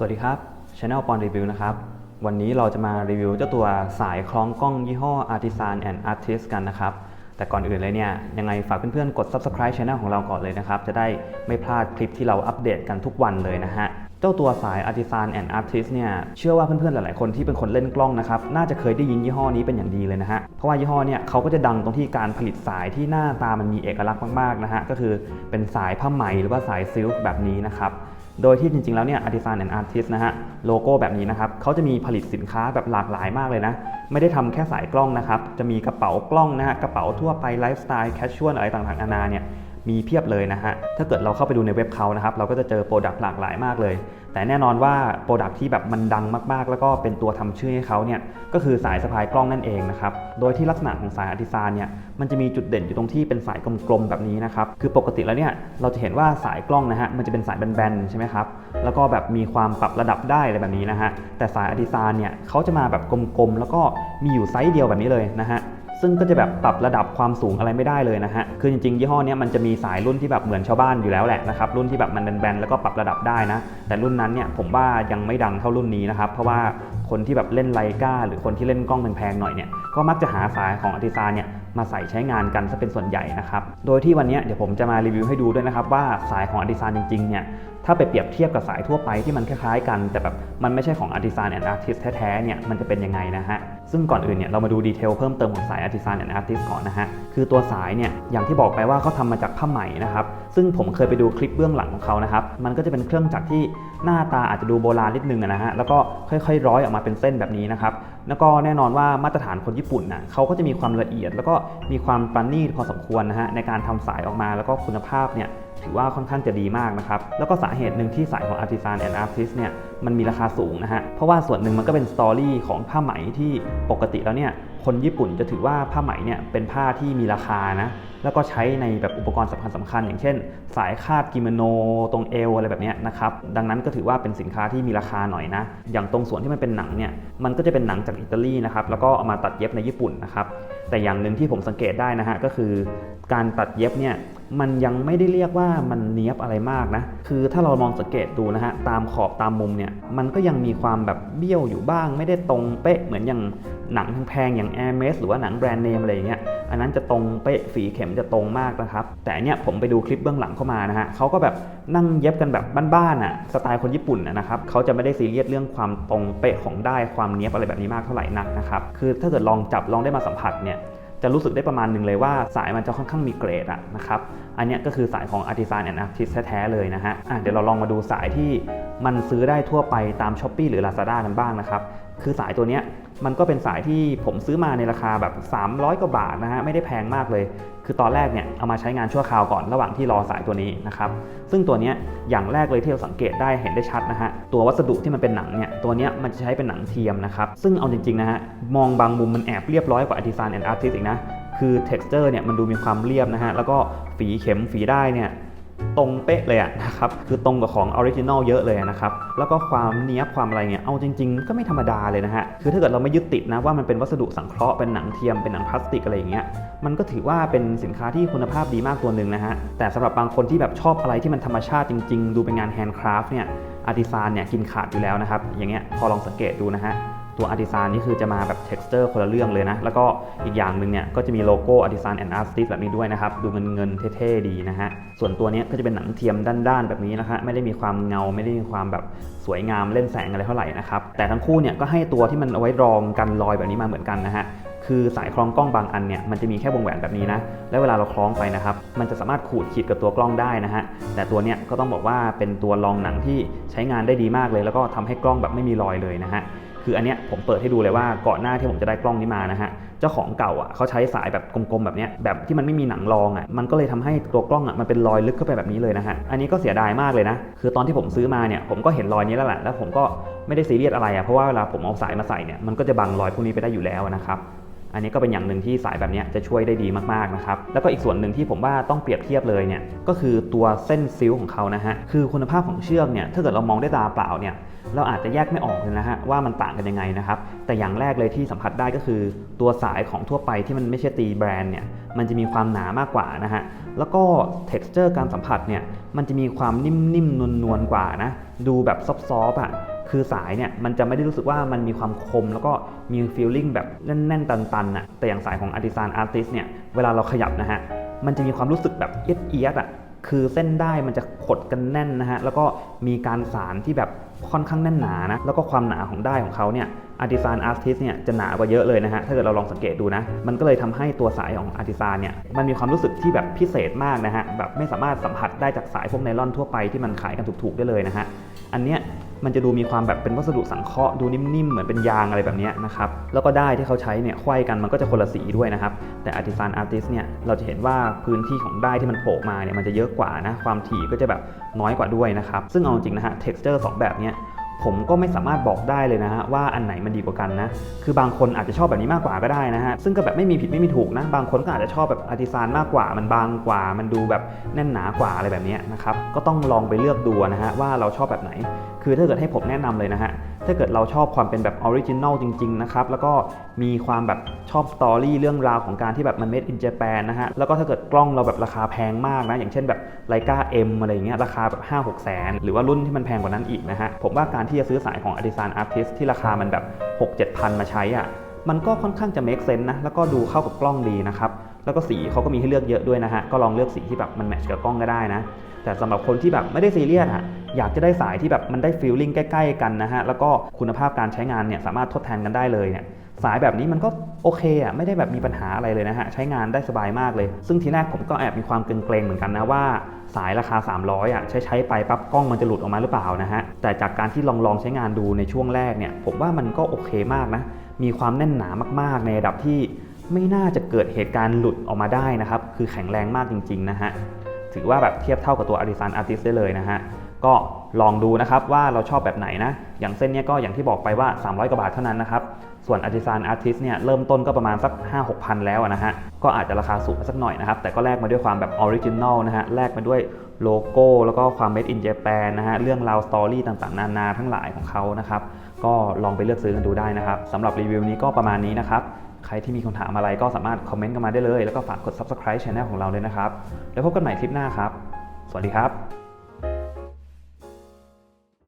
สวัสดีครับ Channel ปอนรีวิวนะครับ วันนี้เราจะมารีวิวเจ้าตัวสายคล้องกล้องยี่ห้อ Artisan and Artist กันนะครับ แต่ก่อนอื่นเลยเนี่ย ยังไงฝากเพื่อนๆ กด Subscribe Channel ของเราก่อนเลยนะครับ จะได้ไม่พลาดคลิปที่เราอัปเดตกันทุกวันเลยนะฮะ เจ้าตัวสาย Artisan and Artist เนี่ย เชื่อว่าเพื่อนๆ หลายๆ คนที่เป็นคนเล่นกล้องนะครับ น่าจะเคยได้ยินยี่ห้อนี้เป็นอย่างดีเลยนะฮะ เพราะว่ายี่ห้อเนี่ยเขาก็จะดังตรงที่การผลิตสายที่หน้าตามันมีเอกลักษณ์มากๆ นะฮะ ก็คือเป็นสายผ้าไหมหรือว่าสายซิลค์แบบนี้นะครับ โดยที่จริงๆ แล้วเนี่ย Artisan and Artist นะฮะ โลโก้แบบนี้นะครับเขาจะมีผลิตสินค้าแบบหลากหลายมากเลยนะ ไม่ได้ทำแค่สายกล้องนะครับ จะมีกระเป๋ากล้องนะฮะ กระเป๋าทั่วไปไลฟ์สไตล์แคชชวลอะไรต่างๆนานาเนี่ย มีเพียบเลยนะฮะ ถ้าเกิดเราเข้าไปดูในเว็บเขานะครับ เราก็จะเจอโปรดักต์หลากหลายมากเลย แต่แน่นอนว่าโปรดักต์ที่แบบมันดังมากๆ แล้วก็เป็นตัวทำชื่อให้เขาเนี่ย ก็คือสายสะพายกล้องนั่นเองนะครับ โดยที่ลักษณะของสายอาร์ติซานเนี่ย มันจะมีจุดเด่นอยู่ตรงที่เป็นสายกลมๆแบบนี้นะครับ คือปกติแล้วเนี่ย เราจะเห็นว่าสายกล้องนะฮะ มันจะเป็นสายแบนๆใช่ไหมครับ แล้วก็แบบมีความปรับระดับได้อะไรแบบนี้นะฮะ แต่สายอาร์ติซานเนี่ยเขาจะมาแบบกลมๆ แล้วก็มีอยู่ไซส์เดียวแบบนี้เลยนะฮะ ซึ่งก็จะแบบปรับระดับความสูงอะไรไม่ได้เลยนะฮะ คือจริงๆยี่ห้อเนี้ยมันจะมีสายรุ่นที่แบบเหมือนชาวบ้านอยู่แล้วแหละนะครับ รุ่นที่แบบมันแบนๆแล้วก็ปรับระดับได้นะ แต่รุ่นนั้นเนี่ยผมว่ายังไม่ดังเท่ารุ่นนี้นะครับ เพราะว่าคนที่แบบเล่นไลกาหรือคนที่เล่นกล้องแพงๆหน่อยเนี่ย ก็มักจะหาสายของอาร์ติซานเนี่ย มาใส่ใช้งานกันซะเป็นส่วนใหญ่นะครับ โดยที่วันนี้เดี๋ยวผมจะมารีวิวให้ดูด้วยนะครับว่าสายของอาร์ติซานจริงๆเนี่ยถ้าไปเปรียบเทียบกับสายทั่วไปที่มันคล้ายๆ กันแต่แบบมันไม่ใช่ของ Artisan and Artist แท้ๆเนี่ยมันจะเป็นยังไงนะฮะซึ่งก่อนอื่นเนี่ยเรามาดูดีเทลเพิ่มเติมของสาย Artisan and Artist ก่อนนะฮะคือตัวสายเนี่ยอย่างที่บอกไปว่าเขาทำมาจากผ้าไหมนะครับซึ่งผมเคยไปดูคลิปเบื้องหลังของเขานะครับมันก็จะเป็นเครื่องจักรที่หน้าตาอาจจะดูโบราณนิดนึงนะฮะแล้วก็ค่อยๆ ร้อยออกมาเป็นเส้นแบบนี้นะครับแล้วก็แน่นอนว่ามาตรฐานคนญี่ปุ่นนะเขาก็จะมีความละเอียดแล้วก็มีความปราณีตพอสมควรนะฮะในการทำสายออกมาแล้วก็คุณภาพเนี่ยถือว่าค่อนข้างจะดีมากนะครับ แล้วก็สาเหตุหนึ่งที่สายของ Artisan and Artist เนี่ยมันมีราคาสูงนะฮะ เพราะว่าส่วนหนึ่งมันก็เป็นสตอรี่ของผ้าไหมที่ปกติแล้วเนี่ยคนญี่ปุ่นจะถือว่าผ้าไหมเนี่ยเป็นผ้าที่มีราคานะ แล้วก็ใช้ในแบบอุปกรณ์สำคัญสำคัญ อย่างเช่น สายคาดกิโมโน ตรงเอวอะไรแบบนี้นะครับ ดังนั้นก็ถือว่าเป็นสินค้าที่มีราคาหน่อยนะ อย่างตรงส่วนที่มันเป็นหนังเนี่ย มันก็จะเป็นหนังจากอิตาลีนะครับ แล้วก็เอามาตัดเย็บในญี่ปุ่นนะครับ แต่อย่างหนึ่งที่ผมสังเกตได้นะฮะก็คือ การตัดเย็บเนี่ย มันยังไม่ได้เรียกว่ามันเนี้ยบอะไรมากนะ คือถ้าเรามองสังเกตดูนะฮะ ตามขอบตามมุมเนี่ย มันก็ยังมีความแบบเบี้ยวอยู่บ้าง ไม่ได้ตรงเป๊ะเหมือนอย่างหนังแพงอย่าง Air m e s หรือว่าหนังแบรนด์เนมอะไรอย่างเงี้ย อันนั้นจะตรงเป๊ะฝีเข็มจะตรงมากนะครับ แต่เนี้ยผมไปดูคลิปเบื้องหลังเข้ามานะฮะเขาก็แบบนั่งเย็บกันแบบบ้านๆอะ สไตล์คนญี่ปุ่นนะครับเขาจะไม่ได้ซีเรียสเรื่องความตรงเป๊ะของได้ความเนี้ยบอะไรแบบนี้มากเท่าไหร่นักนะครับ คือถ้าเกิดลองจับลองได้มาสัมผัสเนี่ย จะรู้สึกได้ประมาณหนึ่งเลยว่าสายมันจะค่อนข้างมีเกรดอะนะครับ อันนี้ก็คือสายของ Artisan and Artist แท้ๆเลยนะฮะะเดี๋ยวเราลองมาดูสายที่มันซื้อได้ทั่วไปตาม s h อ p e e หรือ Lazada กันบ้างนะครับ คือสายตัวเนี้ยมันก็เป็นสายที่ผมซื้อมาในราคาแบบ 300 กว่าบาทนะฮะไม่ได้แพงมากเลย คือตอนแรกเนี่ยเอามาใช้งานชั่วคราวก่อนระหว่างที่รอสายตัวนี้นะครับซึ่งตัวนี้อย่างแรกเลยที่เราสังเกตได้เห็นได้ชัดนะฮะตัววัสดุที่มันเป็นหนังเนี่ยตัวนี้มันจะใช้เป็นหนังเทียมนะครับซึ่งเอาจริงๆนะฮะมองบางมุมมันแอบเรียบร้อยกว่า Artisan and Artist อีกนะคือ texture เนี่ยมันดูมีความเรียบนะฮะแล้วก็ฝีเข็มฝีได้เนี่ย ตรงเป๊ะเลยอะนะครับคือตรงกับของออริจินอลเยอะเลยนะครับแล้วก็ความเนี้ยบความอะไรเงี้ยเอาจริง ๆ ก็ไม่ธรรมดาเลยนะฮะคือถ้าเกิดเราไม่ยึดติดนะว่ามันเป็นวัสดุสังเคราะห์เป็นหนังเทียมเป็นหนังพลาสติกอะไรอย่างเงี้ยมันก็ถือว่าเป็นสินค้าที่คุณภาพดีมากตัวหนึ่งนะฮะแต่สำหรับบางคนที่แบบชอบอะไรที่มันธรรมชาติจริง ๆ ดูเป็นงานแฮนด์คราฟต์เนี่ยอาร์ติซานเนี่ยกินขาดอยู่แล้วนะครับอย่างเงี้ยพอลองสังเกตดูนะฮะ ตัว Artisan นี่คือจะมาแบบ texture คนละเรื่องเลยนะ แล้วก็อีกอย่างหนึ่งเนี่ยก็จะมีโลโก้ Artisan and Artist แบบนี้ด้วยนะครับ ดูเงินเงินเท่ๆดีนะฮะ ส่วนตัวนี้ก็จะเป็นหนังเทียมด้านๆแบบนี้นะฮะไม่ได้มีความเงาไม่ได้มีความแบบสวยงามเล่นแสงอะไรเท่าไหร่นะครับ แต่ทั้งคู่เนี่ยก็ให้ตัวที่มันเอาไว้รองกันรอยแบบนี้มาเหมือนกันนะฮะคือสายคล้องกล้องบางอันเนี่ยมันจะมีแค่วงแหวนแบบนี้นะ แล้วเวลาเราคล้องไปนะครับ มันจะสามารถขูดขีดกับตัวกล้องได้นะฮะ แต่ตัวเนี้ยก็ต้องบอกว่าเป็นตัวรองหนังที่ใช้งานได้ดีมากเลย แล้วก็ทำให้กล้องแบบไม่มีรอยเลยนะฮะ คืออันเนี้ยผมเปิดให้ดูเลยว่าก่อนหน้าที่ผมจะได้กล้องนี้มานะฮะเจ้าของเก่าอะเขาใช้สายแบบกลมๆแบบเนี้ยแบบที่มันไม่มีหนังรองอะมันก็เลยทำให้ตัวกล้องอะมันเป็นรอยลึกเข้าไปแบบนี้เลยนะฮะอันนี้ก็เสียดายมากเลยนะคือตอนที่ผมซื้อมาเนี่ยผมก็เห็นรอยนี้แล้วแหละแล้วผมก็ไม่ได้ซีเรียสอะไรอะเพราะว่าเวลาผมเอาสายมาใส่เนี่ยมันก็จะบังรอยพวกนี้ไปได้อยู่แล้วนะครับ อันนี้ก็เป็นอย่างหนึ่งที่สายแบบนี้จะช่วยได้ดีมากๆนะครับ แล้วก็อีกส่วนหนึ่งที่ผมว่าต้องเปรียบเทียบเลยเนี่ยก็คือตัวเส้นซิลของเขานะฮะคือคุณภาพของเชือกเนี่ยถ้าเกิดเรามองด้วยตาเปล่าเนี่ยเราอาจจะแยกไม่ออกเลยนะฮะว่ามันต่างกันยังไงนะครับแต่อย่างแรกเลยที่สัมผัสได้ก็คือตัวสายของทั่วไปที่มันไม่ใช่ตีแบรนด์เนี่ยมันจะมีความหนามากกว่านะฮะแล้วก็ texture การสัมผัสเนี่ยมันจะมีความนิ่มๆนวลๆกว่านะดูแบบซอฟๆอะ คือสายเนี่ยมันจะไม่ได้รู้สึกว่ามันมีความคม แล้วก็มี feeling แบบแน่นๆตันๆอะแต่อย่างสายของ Artisan Artist เนี่ยเวลาเราขยับนะฮะมันจะมีความรู้สึกแบบเอียดเอียดๆอะคือเส้นได้มันจะขดกันแน่นนะฮะแล้วก็มีการสารที่แบบค่อนข้างแน่นหนานะแล้วก็ความหนาของได้ของเขาเนี่ย Artisan Artist เนี่ยจะหนากว่าเยอะเลยนะฮะถ้าเกิดเราลองสังเกตดูนะ มันก็เลยทำให้ตัวสายของ Artisan เนี่ยมันมีความรู้สึกที่แบบพิเศษมากนะฮะแบบไม่สามารถสัมผัสได้จากสายพวกไนล่อนทั่วไปที่มันขายกันถูกๆได้เลยนะฮะอันเนี้ย มันจะดูมีความแบบเป็นวัสดุสังเคราะห์ดูนิ่มๆ เหมือนเป็นยางอะไรแบบนี้นะครับ แล้วก็ได้ที่เขาใช้เนี่ยไขว้กันมันก็จะคนละสีด้วยนะครับ แต่ Artisan Artist เนี่ยเราจะเห็นว่าพื้นที่ของได้ที่มันโผล่มาเนี่ยมันจะเยอะกว่านะ ความถี่ก็จะแบบน้อยกว่าด้วยนะครับ ซึ่งเอาจริงนะฮะ texture สองแบบเนี้ย ผมก็ไม่สามารถบอกได้เลยนะฮะว่าอันไหนมันดีกว่ากันนะ คือบางคนอาจจะชอบแบบนี้มากกว่าก็ได้นะฮะ ซึ่งก็แบบไม่มีผิดไม่มีถูกนะ บางคนก็อาจจะชอบแบบอาร์ติซานมากกว่า มันบางกว่า มันดูแบบแน่นหนากว่าอะไรแบบนี้นะครับ ก็ต้องลองไปเลือกดูนะฮะว่าเราชอบแบบไหน คือถ้าเกิดให้ผมแนะนำเลยนะฮะ ถ้าเกิดเราชอบความเป็นแบบออริจินอลจริงๆนะครับ แล้วก็มีความแบบชอบสตอรี่เรื่องราวของการที่แบบมัน made in Japan นะฮะ แล้วก็ถ้าเกิดกล้องเราแบบราคาแพงมากนะ อย่างเช่นแบบไลกา M อะไรอย่างเงี้ย ราคาแบบ5 6แสนหรือว่ารุ่นที่มันแพงกว่านั้นอีกนะฮะ ผมว่าการที่จะซื้อสายของ Artisan Artist ที่ราคามันแบบ 6 7พันมาใช้อะมันก็ค่อนข้างจะ make sense นะแล้วก็ดูเข้ากับกล้องดีนะครับแล้วก็สีเขาก็มีให้เลือกเยอะด้วยนะฮะก็ลองเลือกสีที่แบบมันแมทช์กับกล้องก็ได้นะ แต่สำหรับคนที่แบบไม่ได้ซีเรียสอะอยากจะได้สายที่แบบมันได้ฟีลลิ่งใกล้ ๆ กันนะฮะแล้วก็คุณภาพการใช้งานเนี่ยสามารถทดแทนกันได้เลยเนี่ย สายแบบนี้มันก็โอเคอะไม่ได้แบบมีปัญหาอะไรเลยนะฮะใช้งานได้สบายมากเลย ซึ่งทีแรกผมก็แอบมีความเกรงๆเหมือนกันนะว่าสายราคา 300อะใช้ใช้ไปปั๊บกล้องมันจะหลุดออกมาหรือเปล่านะฮะแต่จากการที่ลองลองใช้งานดูในช่วงแรกเนี่ยผมว่ามันก็โอเคมากนะมีความแน่นหนามากๆ ในระดับที่ไม่น่าจะเกิดเหตุการณ์หลุดออกมาได้นะครับคือแข็งแรงมากจริงๆนะฮะถือว่าแบบเทียบเท่ากับตัว Artisan Artist ได้เลยนะฮะก็ ลองดูนะครับว่าเราชอบแบบไหนนะ อย่างเส้นนี้ก็อย่างที่บอกไปว่า 300 กว่าบาทเท่านั้นนะครับ ส่วน Artisan Artist เนี่ยเริ่มต้นก็ประมาณสัก 5 6พันแล้วนะฮะ ก็อาจจะราคาสูงสักหน่อยนะครับ แต่ก็แลกมาด้วยความแบบออริจินอลนะฮะ แลกมาด้วยโลโก้ แล้วก็ความ made in Japan นะฮะ เรื่องราวสตอรี่ต่างๆ นานาทั้งหลายของเขานะครับ ก็ลองไปเลือกซื้อกันดูได้นะครับสำหรับรีวิวนี้ก็ประมาณนี้นะครับใครที่มีคำถามอะไรก็สามารถคอมเมนต์กันมาได้เลย แล้วก็ฝากกด subscribe channel ของเราด้วยนะครับ แล้วพบกันใหม่คลิปหน้าครับ สวัสดีครับ